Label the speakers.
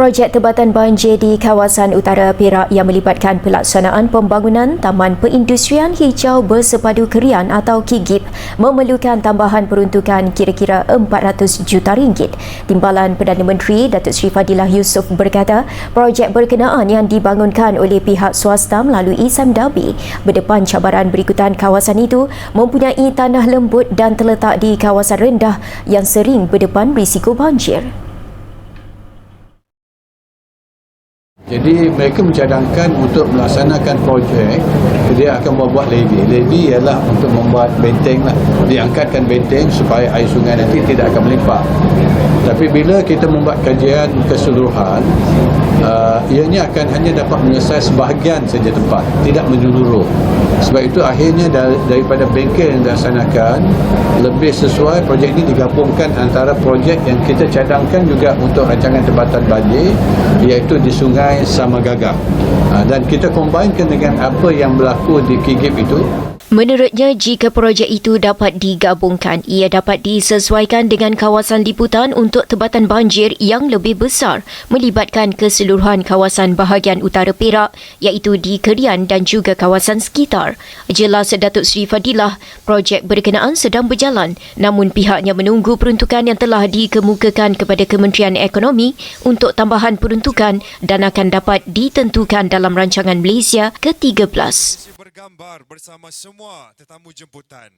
Speaker 1: Projek Tebatan Banjir di kawasan utara Perak yang melibatkan pelaksanaan pembangunan Taman Perindustrian Hijau Bersepadu Kerian atau KIGIP memerlukan tambahan peruntukan kira-kira 400 juta ringgit. Timbalan Perdana Menteri Datuk Seri Fadilah Yusof berkata, projek berkenaan yang dibangunkan oleh pihak swasta melalui Isam Dabi berdepan cabaran berikutan kawasan itu mempunyai tanah lembut dan terletak di kawasan rendah yang sering berdepan risiko banjir.
Speaker 2: Jadi mereka mencadangkan untuk melaksanakan projek dia akan membuat levy. Levy ialah untuk membuat benteng lah. Diangkatkan benteng supaya air sungai nanti tidak akan melimpah. Tapi bila kita membuat kajian keseluruhan, uh, ianya akan hanya dapat menyelesaikan sebahagian saja tempat, tidak menyeluruh. Sebab itu akhirnya dar- daripada bengkel yang dilaksanakan, lebih sesuai projek ini digabungkan antara projek yang kita cadangkan juga untuk rancangan tempatan banjir, iaitu di Sungai Samagaga. Uh, dan kita combinekan dengan apa yang berlaku di Kigip itu,
Speaker 1: Menurutnya, jika projek itu dapat digabungkan, ia dapat disesuaikan dengan kawasan liputan untuk tebatan banjir yang lebih besar melibatkan keseluruhan kawasan bahagian utara Perak iaitu di Kerian dan juga kawasan sekitar. Jelas Datuk Seri Fadilah, projek berkenaan sedang berjalan namun pihaknya menunggu peruntukan yang telah dikemukakan kepada Kementerian Ekonomi untuk tambahan peruntukan dan akan dapat ditentukan dalam rancangan Malaysia ke-13.
Speaker 3: Bergambar bersama semua tetamu jemputan.